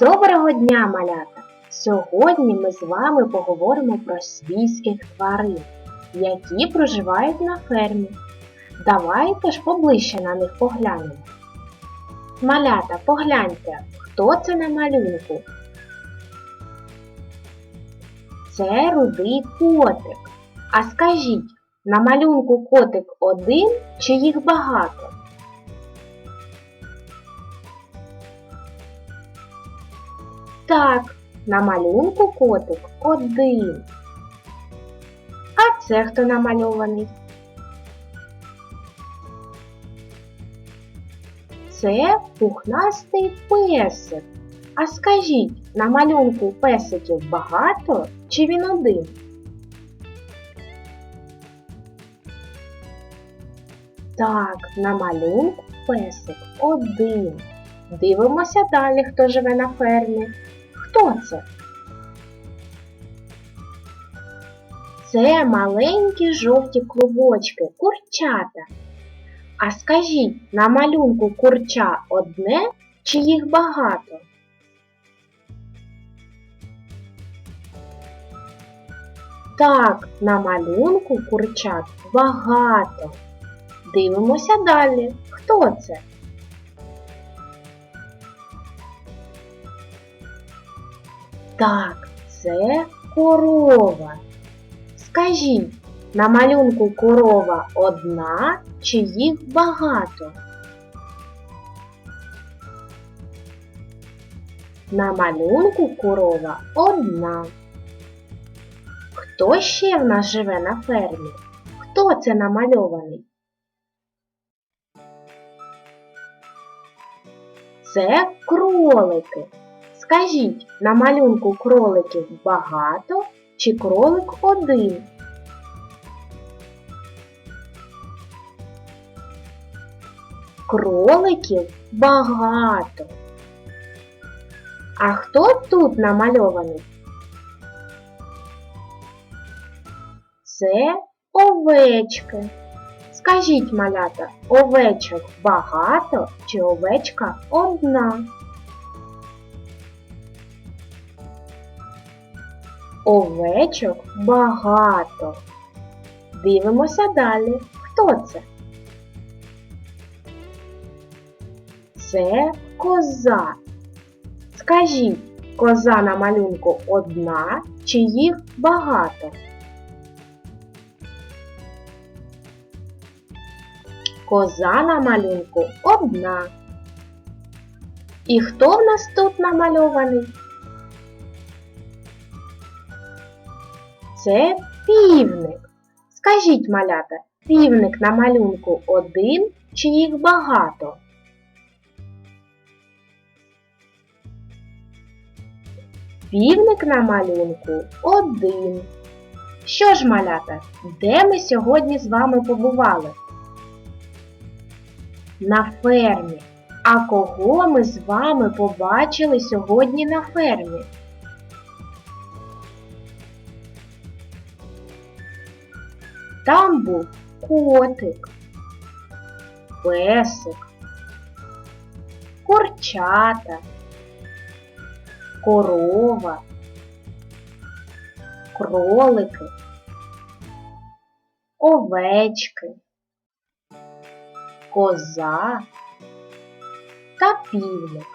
Доброго дня, малята! Сьогодні ми з вами поговоримо про свійських тварин, які проживають на фермі. Давайте ж поближче на них поглянемо. Малята, погляньте, хто це на малюнку? Це рудий котик. А скажіть, на малюнку котик один чи їх багато? Так, на малюнку котик один. А це хто намальований? Це пухнастий песик. А скажіть, на малюнку песиків багато чи він один? Так, на малюнку песик один. Дивимося далі, хто живе на фермі. Хто це? Це маленькі жовті клубочки, курчата. А скажіть, на малюнку курча одне чи їх багато? Так, на малюнку курчат багато. Дивимося далі. Хто це? Так, це корова. Скажіть, на малюнку корова одна чи їх багато? На малюнку корова одна. Хто ще в нас живе на фермі? Хто це намальований? Це кролики. Скажіть, на малюнку кроликів багато чи кролик один? Кроликів багато. А хто тут намальований? Це овечки. Скажіть, малята, овечок багато чи овечка одна? Овечок багато. Дивимося далі. Хто це? Це коза. Скажіть, коза на малюнку одна чи їх багато? Коза на малюнку одна. І хто в нас тут намальований? Це півник. Скажіть, малята, півник на малюнку один чи їх багато? Півник на малюнку один. Що ж, малята, де ми сьогодні з вами побували? На фермі. А кого ми з вами побачили сьогодні на фермі? Там був котик, песик, курчата, корова, кролики, овечки, коза та півник.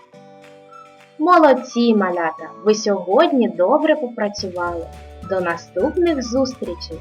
Молодці, малята! Ви сьогодні добре попрацювали. До наступних зустрічей!